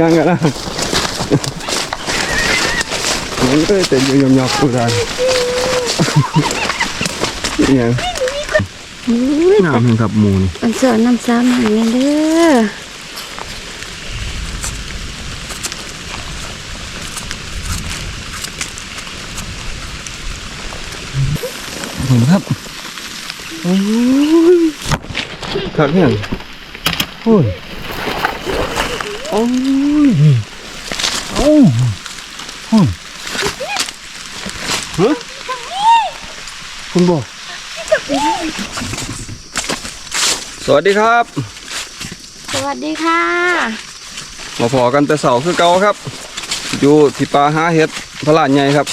ยังกันนะมันก็จะยอมยอมกูได้ยังน้ำเห็นกับมูนอันสอนน้ำซ้ำให้แม่เด้อผมครับโอ้ยคักยังโอ้ยโอ้ย โอ้ยโอ้ยฮะคุณบอกสวัสดีครับ สวัสดีค่ะ มาพอกันแต่เสาคือเก่าครับ อยู่ที่ป่าหาเห็ดพระลานใหญ่ครับ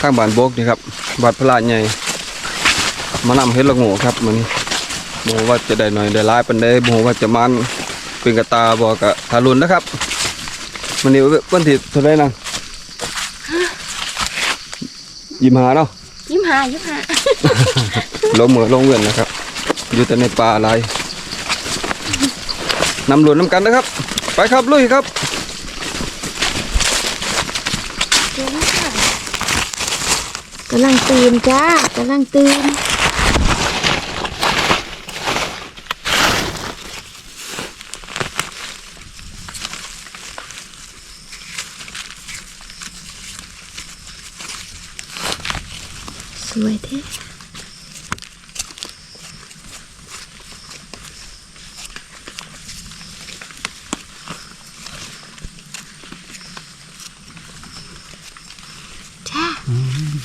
ข้างบ้านโบกนี่ครับบัดพระลานใหญ่มานำเห็ดละโง่ครับมันโมว่าจะได้หน่อยได้ร้ายปันได้โมว่าจะมัน เป็นกระตาบอกกะทารุนนะครับมันนี่วันที่เท่าไรนะยิ้มหาเนาะยิ้มหายิ้มหาลงเหมือลงเวียนนะครับ อยู่แต่ในป่าอะไรนำหลวนน้ำกันนะครับ ไปครับลุยครับกำลังตื่นจ้ากำลังตื่น สวยแท้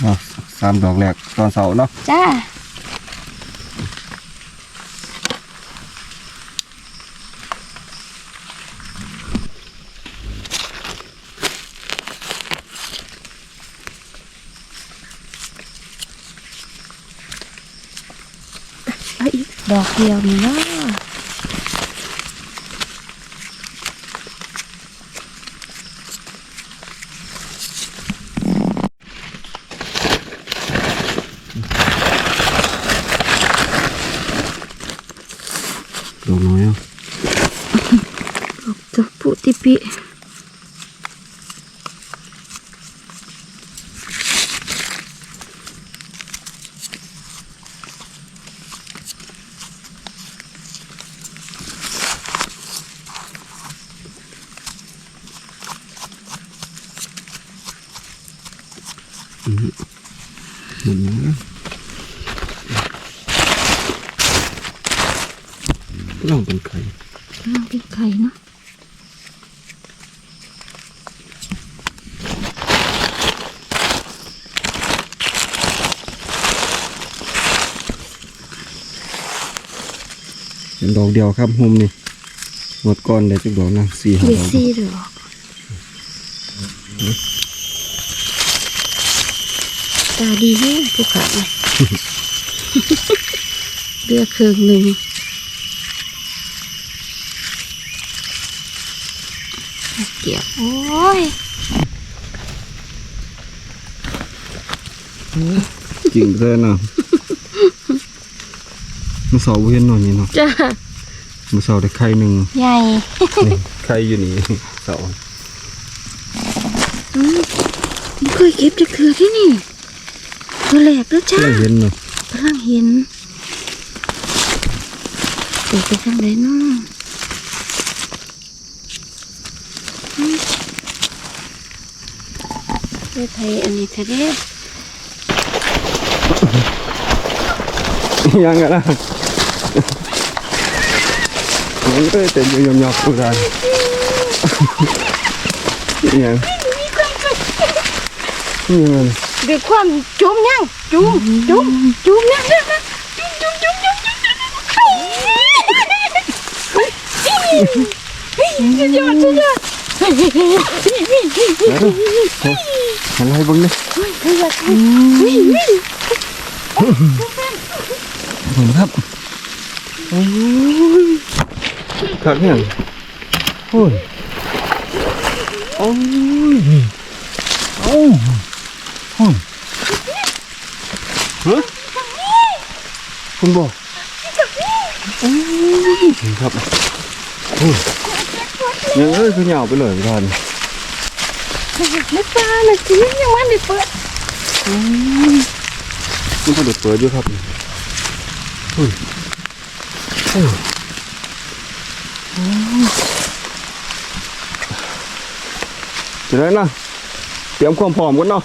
จ้าสามดอกแรกตอนเสาร์เนาะจ้า อาอีกดอกเดียวนี่เนาะดอกน้อยอะดอกตัวปุติปิ หมุนนะก็ต้องเป็นไข่ น้องเป็นไข่เนาะ เป็นดอกเดียวครับหุมนี่หมดก้อนได้จักดอกนะสี่ห้าเดดอกซี่ดอกตาดีแห้งผู้ขาเลยเลือกเครื่องหนึ่งเกี่ยวโอ้ยจริงเลยนะ มันเสาบ่เห็นหน่อยนี่เนาะจ้ามันเสาได้ไข่หนึ่งใหญ่นี่ไข่อยู่นี่เสาอืมไม่เคยเก็บจะเคือที่นี่ตัวแหลกแล้วจ้าเราเห็นเนาะกำลังเห็นเด็กไปทางไหนเนาะอืมเด้ไทยอันนี้เธอเด้ยังกันนะ มันก็จะยอมยอมกูได้ยังยังด้วยความจุ่มยังจุ่มจุ่มจุ่มยังยังยังจุ่มจุ่มจุ่มจุ่มจุ่มสุดยอดสุดยอดอะไรบ้างเนี่ยเฮ้ยเฮ้ยผมครับ โอ้ยคักยังโอ้ยโอ้ยโอ้ยโอ้ยฮะคุณบอกโอ้ยครับโอ้ยยังเอ้ยคือเหยาวไปเลยพี่ท่านไม่ปลาน่ะสิยังมันได้เปิดมันก็เดือดเปิดอยู่ครับอุ้ย อ้ยจะได้นะเตรียมความพร้อมกันเนาะ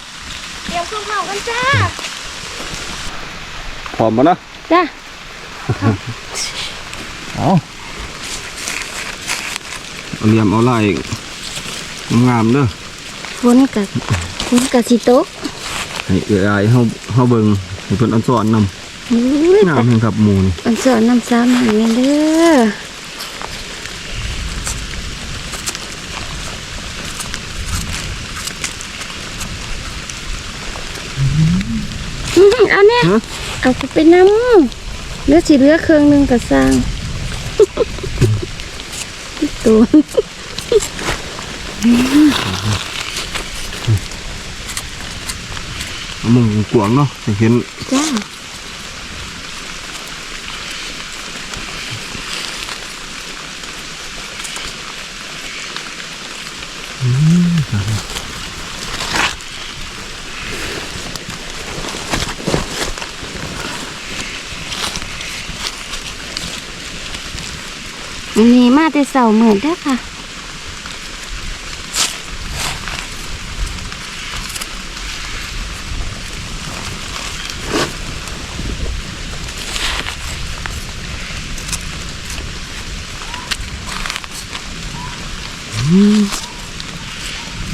เตรียมเครื่องเผากันจ้าพร้อมมานะจ้าเอาเอาเหลี่ยมเอาลายงามๆเด้อฝนกับฝนกับสิตกให้เอื้ออายเฮาเฮาเบิ่งให้เพิ่นอันสอนนำอุ้ยงามแห่งครับหมูนี่อันสอนน้ำซ้ำให้แม่เด้ออื้อ เอาเนี่ยฮะเอาไปน้ำเหลือสิเหลือเครื่องหนึงกับสร้างตัวเอามุงกวางเนาะให้เห็นจ้า อันนี้มาแต่เสาเหมือนเด้อค่ะ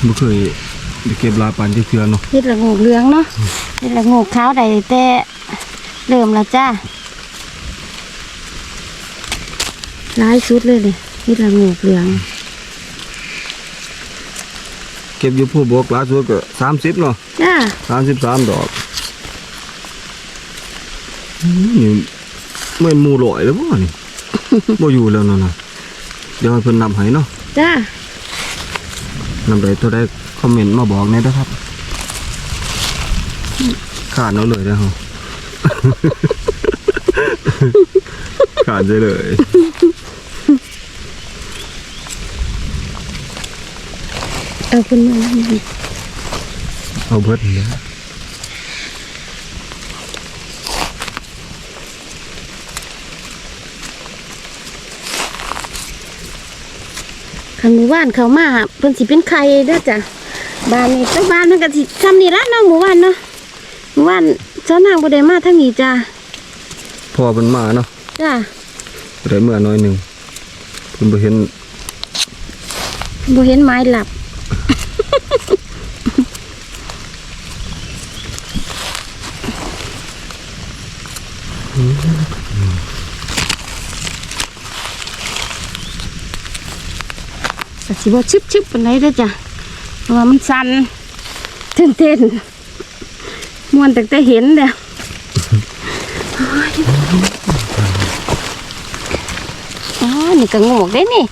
บ่เคยได้เก็บลายปานที่เทือเนาะเฮ็ดละโงกเหลืองเนาะเฮ็ดละโงกขาวได้แต่เริ่มแล้วจ้าหลายสุดเลยเลย เฮ็ดละโงกเหลือง เก็บอยู่ผู้บกล่าสุดก็30เนาะจ้า33ดอกอืมนี่ไม่หมู่ลอยแล้วบ่นี่ บ่อยู่แล้วนั่นน่ะเดี๋ยวให้เพิ่นนับให้เนาะจ้านำใดตัวใดคอมเมนต์มาบอกแหน่เด้อครับขาดเอาเลยเด้อเฮาขาดใจเลย เอาคุณมาเอาเบิดเลยคันหมู่บ้านเขามาเพิ่นสิเป็นใครเด้อจ้ะบ้านนี้เจ้าบ้านมันก็สิซ้ำนี่ละเนาะหมู่บ้านเนาะหมู่บ้านเจ้านางบ่ได้มาทางนี้จ้าพอเพิ่นมาเนาะจ้าได้เมื่อน้อยหนึงเพิ่นบ่เห็นบ่เห็นไม้หลับ ก็สิบ่ชึบๆปานใดเด้อจ้ะเพราะว่ามันสั่นตื่นเต้นม่วนตั้งแต่เห็นเด้อโอ้ยอ๋อนี่ก็โงกได้นี่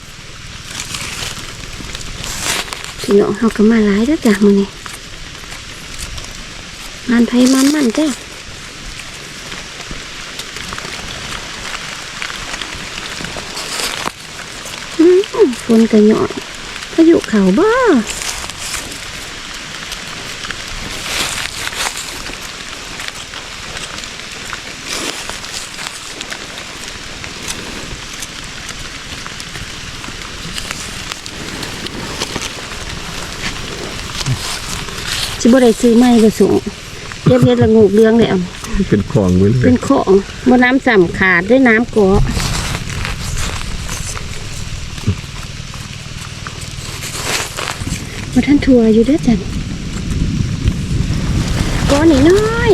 พี่น้องเฮาก็มาหลายเด้อจ้ะมื้อนี้งานไผมันมันจ้ะอืมฝนก็หย่อยพา ยุเข้าบ่สิบ่ได้ซื้อใหม่บ่สูงเก็บเฮ็ดละงูกเรืองแล้วเป็นของเบิ่เลเป็ยนของบ่น้ำสำขาดด้วยน้ำเกา มาท่านทัวร์อยู่เด้อจันเก้อนนิดน้อย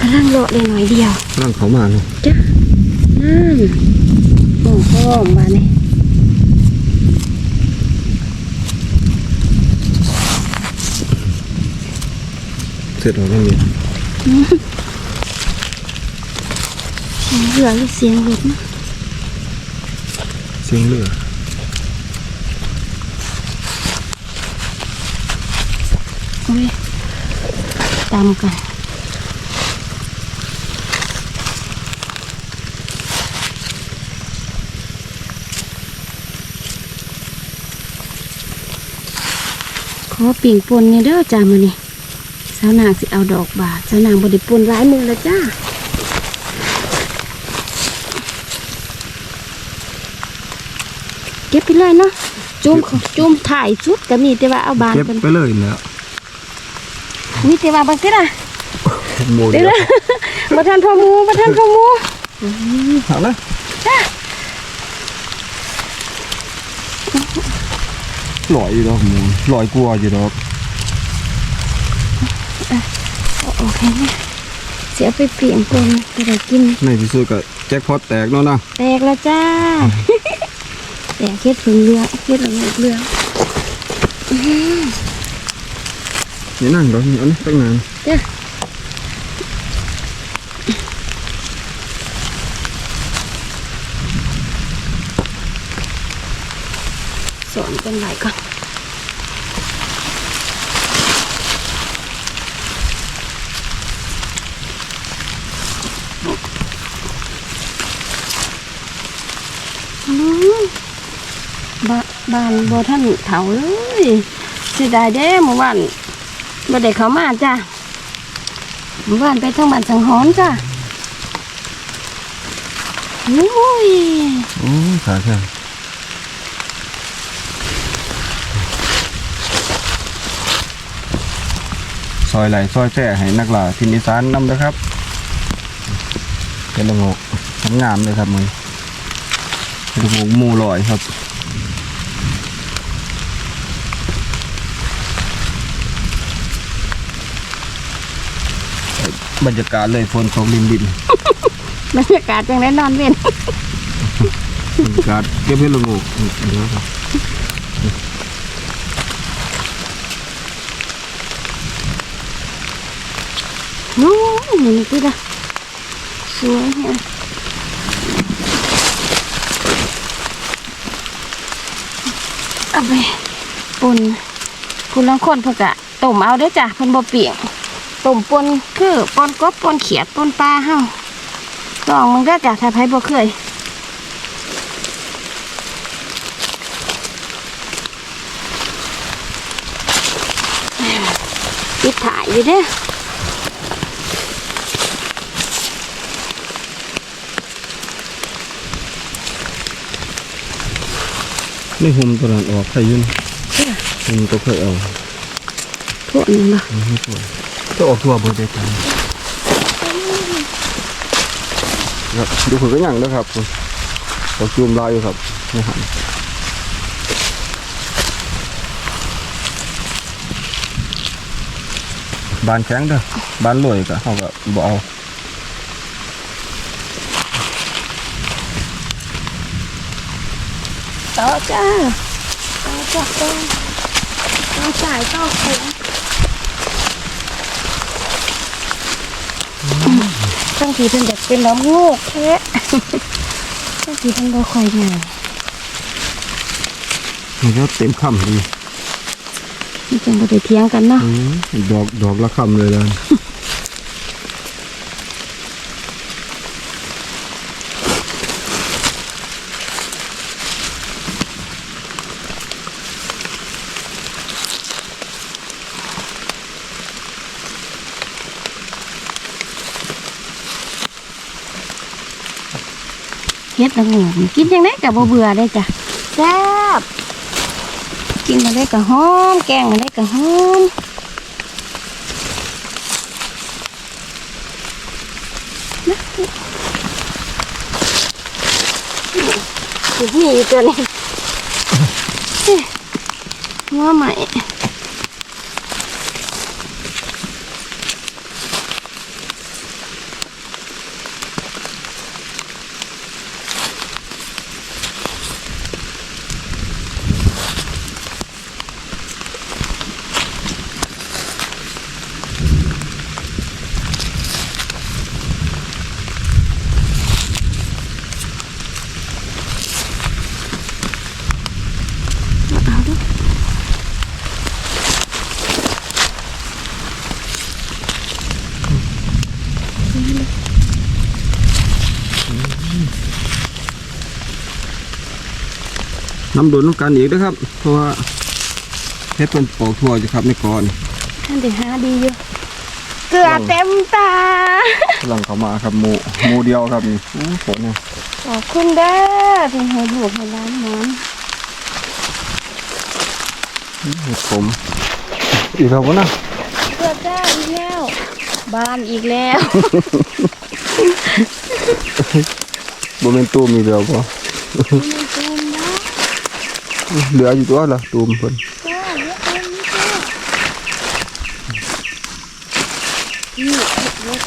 กำลังเลาะเลยหน่อยเดียวร่างเขามาเนาะจ้ะนั่นโอ้โหมาเนี่ยเสร็จแล้วไม่มีเหลือลูกเสียงรถนะเสียงเรือ อ้ยตามกันขอปิ่งปนเนี่ยเด้อจ้ามื้อนี้สาวนางสิเอาดอกบาทสาวนางบด้ปนหลายมือแล้วจ้าเก็บไปเลยเนาะจุ่มจุ่มถ่ายชุดก็มีแต่ว่าเอาบานเก็บไปเลยแล้ว มีแต่ว่าบางทีน่ะหมูเดี๋เดียยววนะบ่ทันพ่อหมูบ่ทันพ่อหมูเอาเลยจ้าลอยอยู่ดอกหมูลอยกลัวอยู่ดอกโอเคเนี่ยเสียไปเปลี่ยนปนไปได้กินในที่สุดก็แจ็คพอตแตกเนาะนะแตกแล้วจ้าแตกเฮ็ดผึ่งเรือเฮ็ดละงกเรือ นี่นั่งดอกนี่เอานี่ตั้งนานจ้าสอนกันไหลก่อนอืมบบ้านบ่ท่านเถาเลยเสียดายเด้เมื่อวาน บ่ได้เขามาจ้าเมื่อวานไปทางบ้านสังหอนจ้าโอ้ยโอ้ยขาแข็งซอยไหลซอยแจ่ให้นักล่าทินอีสานนำนะครับเป็นระงกงามเลยครับมึงเป็นระงกมูลอยครับ บรรยากาศเลยฝนตกลินดินบรรยากาศจังได้นอนเว้นบรรยากาศเก็บให้ระงกเดี๋ยวครับนู้นนี่นี่ละสวยแฮะเอาไปปุ่นคุณลังคนเพิ่นกะต้มเอาเด้อจ้ะเพิ่นบ่เปียก ต้มปนคือปนกบปนเขียดปนปลาเฮาลองมึงก็จ้ะถ้าไผบ่เคยปิดถ่ายอยู่เด้อนี่หุ่มตัวนั้นออกใครยุ่นหุ่มตัวเคยเอาพวกนี้บ่ไม่สวย จะออกทั่วเบอร์เดกันครับดูผืนก็ยังนะครับเราจูมลายอยู่ครับนี่หันบานแข็งเด้อบานรวยก็เขาก็บเอาต่อจ้าต่อจ้าต่อต่อสายต่อโค้ งตั้งทีเพิ่นอยากเป็นน้ำงูกแท้ตั้งทีเพิ่นบ่ค่อยใหญ่มันก็เต็มคำดีมันจังบ่ได้เถียงกันเนาะอืมดอกดอกละคำเลยล่ะ ละงูนี่กินจังได๋ก็บ่เบื่อได้จ้ะแซ่บกินมาได้ก็หอม แกงมาได้ก็หอมนะนี่ตัวนี้เอ๊ะว่าใหม่ น้ำโดนต้องการอีกนะครับ เพราะว่าแหชรเพิ่นปอกทั่วอยู่ครับในก่อนท่านเดี๋ยวหาดีอยู่เกลือเต็มตากำลังเข้ามาครับหมูหมูเดียวครับนี่อู้ฝนเนี่ยขอบคุณเด้อที่ให้ลูกให้ร้านน้เห็ดผมอีกแล้วบ่นะำเกลือจ้าอีกแล้วบ้านอีกแล้วบ่แม่นตูมอีกแล้วบ่มันเต็มนะ เหลืออยู่ตัวละตูมเพิ่นจ้าเยอะเต็มนี่จ้านี่เยอะ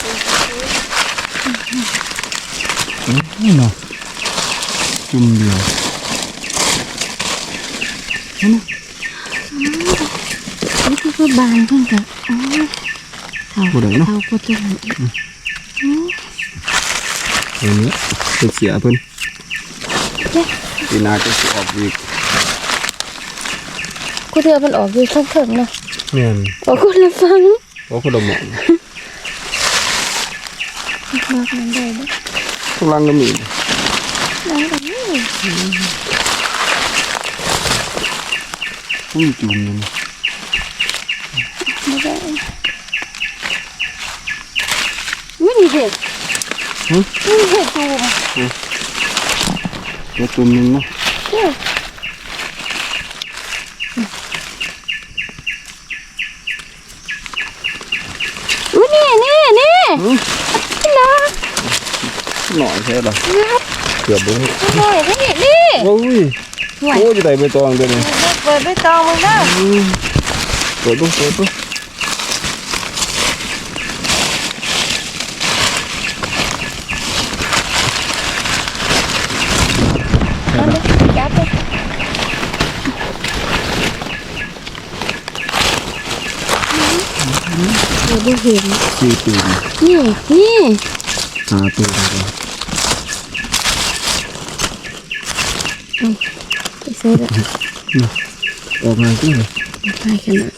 เต็มนี่เนาะจุ่มเดียวนี่คือก็บานเพิ่นกะโอ้ยเขาบ่ได้เนาะเขาก็จะหันอีกเดี๋ยวนี้เป็นเสียเพิ่นเจ๊ปีหน้าจะสิออกอีก กูเธอมันออกอยู่ทั้งเถิงเนาะแม่นออกคนละฟังบ่คนละหม่องมากมันได้เนาะข้างล่างก็มีได้แบบนี้อุ้ยจุ่มอยู่นี่ไม่ได้ไม่มีเห็ดหึไม่มีเห็ดตูมเดี๋ยวจุ่มหนึงเนาะ เจ้าอุ้ยนี่นี่นี่ หึ นี่นะ หน่อยแค่ละครับเกือบบ่เห็นหน่อยนี่นี่โอ้ยห่วยโอ้ยอยู่ใต้ใบตองเด้อนี่เปิดไปตองมึงเด้ออืมเปิดดูเปิดดูเอาเลยจับเลยเดี๋ยวดูเห็นสี่ตูมนี่นี่หาตูมเลย ไปซื้อเลยออกมาที่ไหนไปกันนะ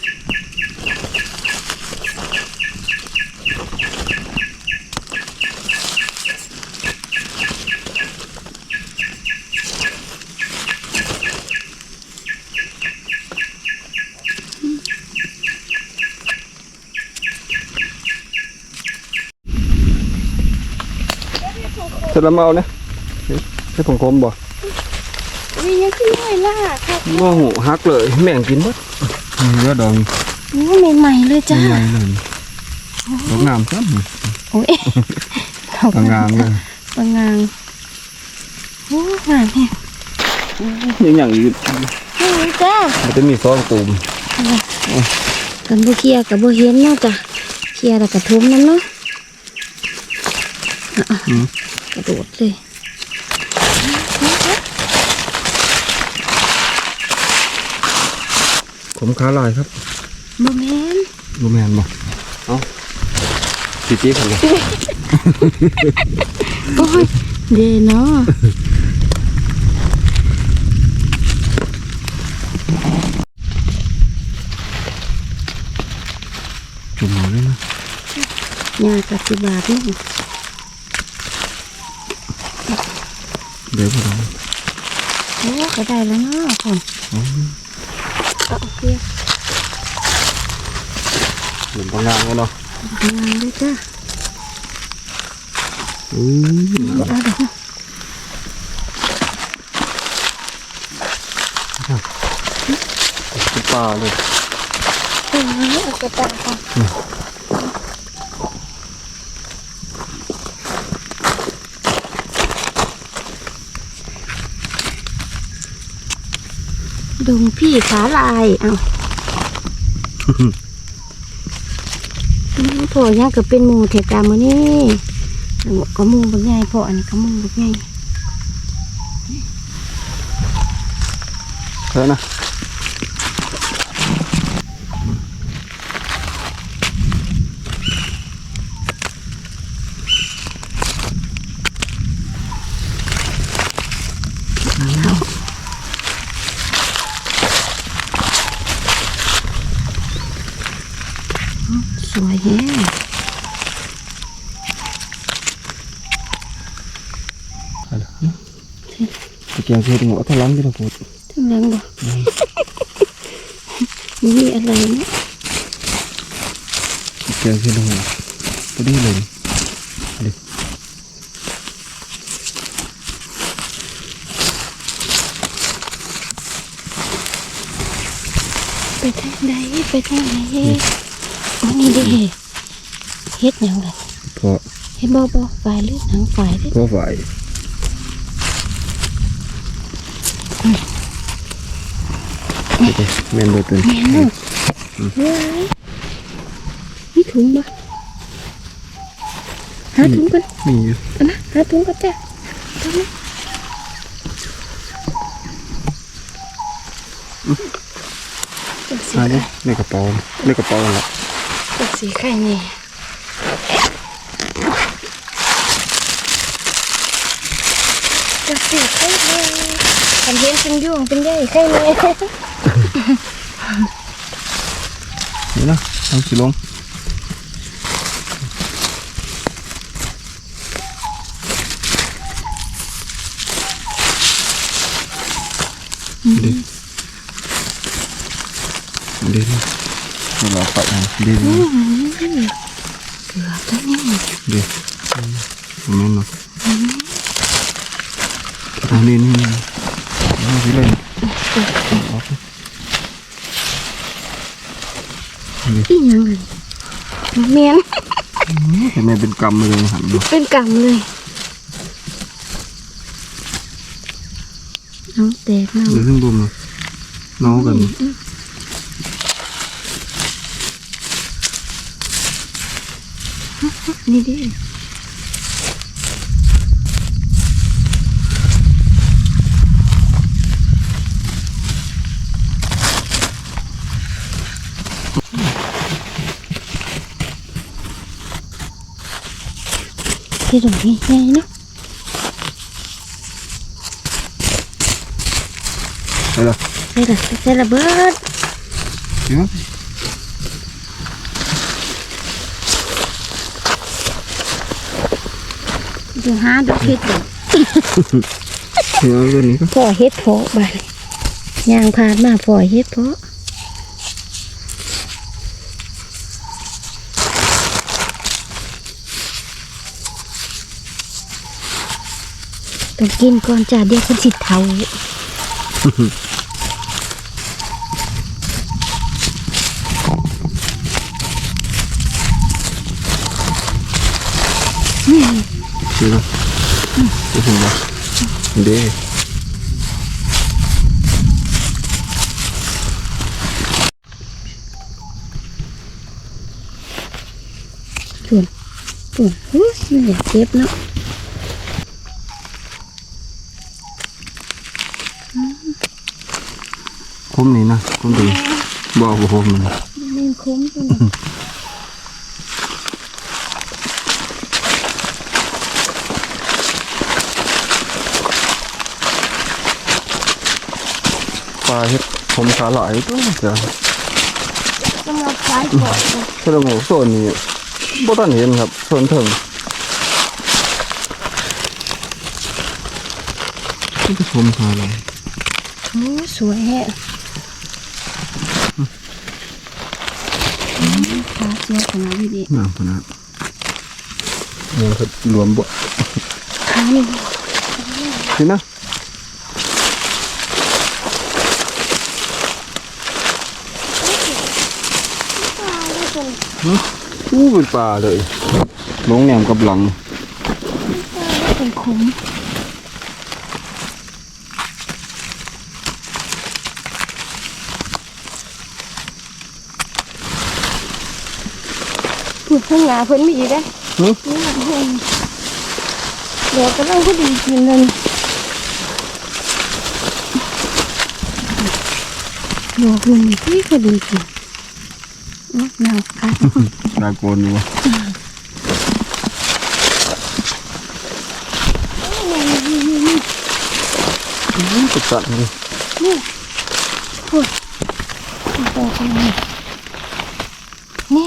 เสร็จแล้วมาเอาเนี่ยให้ผมคมบ่ วิ่งยังขึ้นหน่อยล่ะครับง้อหูฮักเลย แม่งกินหมดเนื้อดองโอ้ใหม่ๆเลยจ้าใหญ่เลยดอกงามครับโอ้ยดอกงามเลยบางงานโอ้งานเนี่ยยังอย่างอื่นนี่จ้ามันจะมีซองตูมกันบุเคลียร์กับบุเห็นเนาะจ้ะเคลียร์แล้วก็ทุ่มน้ำเนาะอะอืมกระโดดเลย ผมขาลายครับบแมนโรแมนบ่เอ้าจีจีกันเลยโอ้ยเดเนาะจุ่มเอาเลยนะยากับสิบาทนี่เดี๋ยวพวกเราโอ้ก็ได้แล้วเนาะคน เอาเคลียร์เห็นตรงงานกันเนาะงานเลยจ้าอืมเอาเดี๋ยวเป็นปลาเลยเอาเอากระตาก่อ ดงพี่ขาลาย เอาอืมพอยังก็เป็นหมูเถกามือนี่อันนี้ก็หมูบักใหญ่พออันนี้ก็หมูบักใหญ่เท่านะ เกียงเทศหัวทะลันที่เราพูดถึงแรงบ่มีอะไรเนี่ยเจอขึ้นหัวตัวนี้เลยดิไปทางใดไปทางไหนโอ้นี่ด้เฮ็ดยังไงพอเฮ็ดบ่บ่ฝ่ายหรือหนังฝ่ายด้พอฝ่าย แมนเบอร์ตันแม่ถุงบ่หาถุงกันมีอยู่อานนะหาถุงกันจ้ะทำไมจังสีหาดิไข่ในกระเป๋าในกระเป๋าละจังสีไข่นี่จังสี เห็นเป็นยุ่งเป็นใหญ่ไข่นี่นี่นะเอาสิลงดิดิดิเวลาปัดนะดิดิเกือบแล้วนี่ดิแม่นเนาะทางนี้นี่เอาสิเลยเอาสิ อีหยังเลยเมียน เห็นไหมเป็น กำเลยหันดูเป็นกำเลยน้องแตกเน่าหรือขึ้นบนเนาะเนากันนี่ดิ ที่ตรงนี้ใหญ่นะใช่ละใส่ละใส่ละเบิดเดี๋ยวดูหาดูเฮ็ดอยู่เดี๋ยวตัวนี้ก็พ่อเฮ็ดพาะบาดยางผ่านมาพ่อเฮ็ดเพา ต้องกินก่อนจ้าเดี๋ยวคุณสิเทาเดี๋ยวนะเดี๋ยวผมว่าเดี๋ยวส่วนส่วนเฮ้ยมันอยากเจ็บเนาะ คุ้มนี่นะคุ้มดีบอกว่าคุ้มมันมันคุ้มจังปลาเห็ดผมขาหลายตัวเดี๋ยวสำหรับสายปอดแค่เราโง่โซนนี้บ่ทันเห็นครับโซนถึงนี่ก็ผมขาหลายโอ้สวยแฮะขาเจียวข นาดนี้ดิงามขนาดมันก็รวมบ่ขานี่นี่นะหึอู้เป็นปลาเลยลงแหนมกับหลังเป็นคุ้ม ข้างหน้าเพิ่นมีอีกได้หึนี่เพิ่นเดี๋ยวกำลังพอดีกินเลยดอกหนึ่งที่พอดีกินโอ้หนาวค่ะดาโกนอยู่วะอื้อสุดสัตว์เลยนี่พูดดอกนี้นี่อื้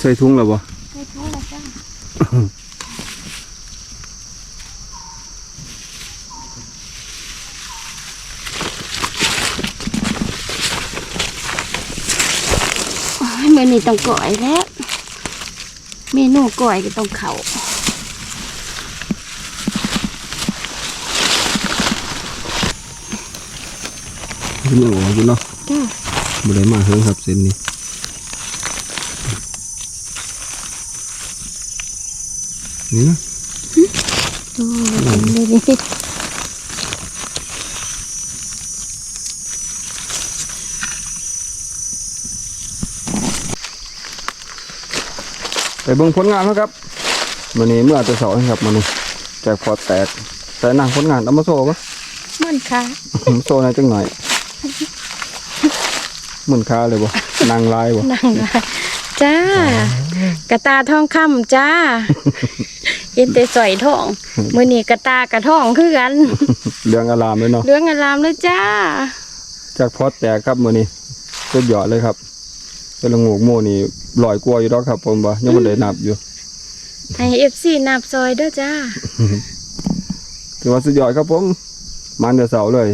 ใส่ถุงแล้วบ่ใส่ถุงละจ้าโอ้ยมื้อนี้ต้องก่อยแล้วเมนูก่อยก็ต้องเข้าคุณยังบอกคุณเนาะจ้าบ่ได้มาเฮิงครับเส้นนี้ นี่นะดูเลยดิไปเบิ่งผลงานเขาครับมื้อนี้เมื่อแต่เสาร์ครับมื้อนี้แจกพอแตกแต่นางผลงานเอามาโซ่ปะมันค่ะโซ่หน่อยจังหน่อยเหมือนคาเลยบ่นางลายบ่นั่งละ จ้า กระตาทองคำจ้าเห็นแต่สอยทองมื้อนี้กระตากระทองคือกัน เรื่องอารามเลยเนาะเรื่องอารามเลยจ้า จากพอแตกครับมื้อนี้สุดยอดเลยครับเป็นละงูกโมนี่ลอยกลัวาอยู่ดอกครับผมบ่ยังบ่ได้นับอยู่ให้ FC นับซอยเด้อจ้าถือว่าสุดยอดครับผมมันแต่เสาร์เลย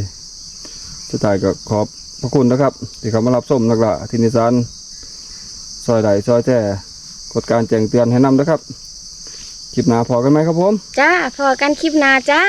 สุดท้ายก็ขอบพระคุณนะครับ ที่เขามารับส้มนักละที่นิสาน ซอยใดซอยแท้กดการแจ้งเตือนให้นำนะครับ คลิปหน้าพอกันไหมครับผม จ้าพอกันคลิปหน้าจ้า